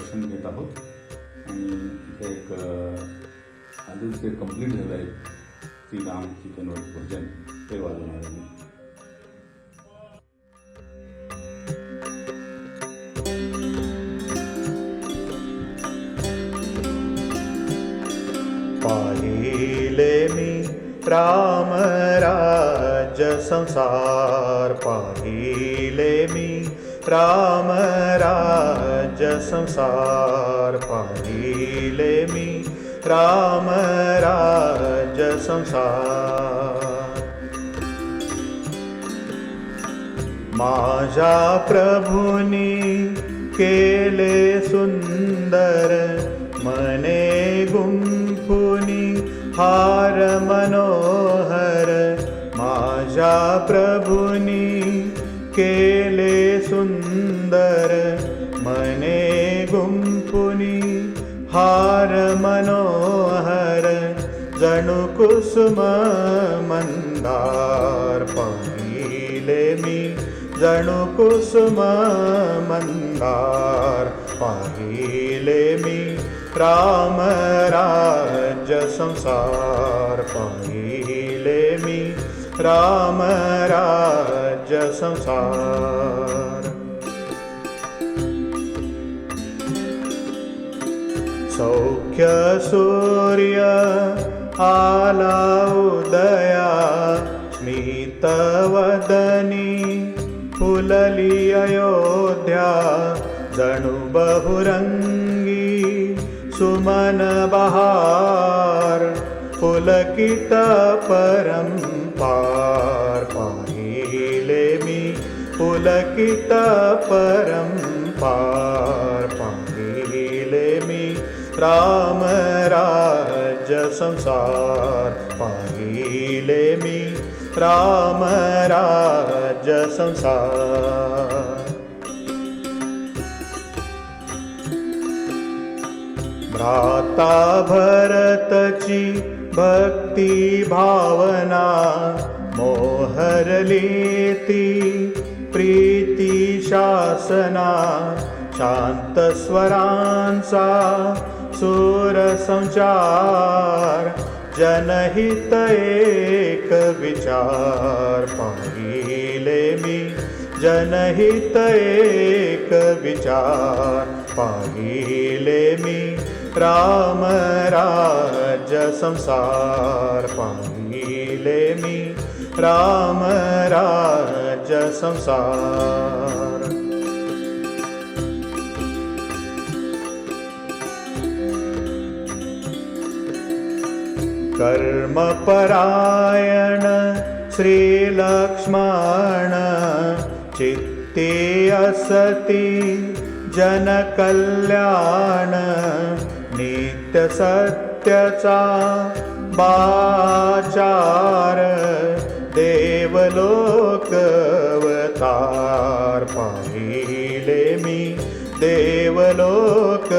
दर्शन घेत आहोत. आणि इथे एक आधीच ते कंप्लीट झालं आहे. ती राम चिकन वाईट भोजन. ते वाजवणार आहे पाहिले मी रामराज संसार. पाहिले मी राम राज्य संसार पाहिले मी राम राज्य संसार माझ्या प्रभुनी केले सुंदर मने गुंफुनी हार मनोहर। माझ्या प्रभुनी सुंदर मने गुंफुनी हार मनोहर जणू कुसुम मंदार पाहिले मी जणू कुसुम मंदार पाहिले मी राम राज्य संसार पाहिले मी राम राज्य संसार। सौख्यसूर्य आला उदया मितवदनी फुलली अयोध्या धनुबहुरङ्गी सुमनबहारफुलकित परं पार पाहिले माहिलेमि पुलकित परं पार। राम राज्य संसार पाहिले मी राम राज्य संसार। भ्राता भरतची भक्ती भावना मोहरली ती प्रीती शासना, शांत स्वरांचा सूर संचार, जनहित एक विचार। पाहिले मी, जनहित एक विचार। पाहिले मी, राम राज्य संसार। पाहिले मी, राम राज्य संसार। कर्मपरायण श्रीलक्ष्मण चित्ते असति जनकल्याण। नित्यसत्यचा बाचार। देवलोकवतार पाहिले मी। देवलोक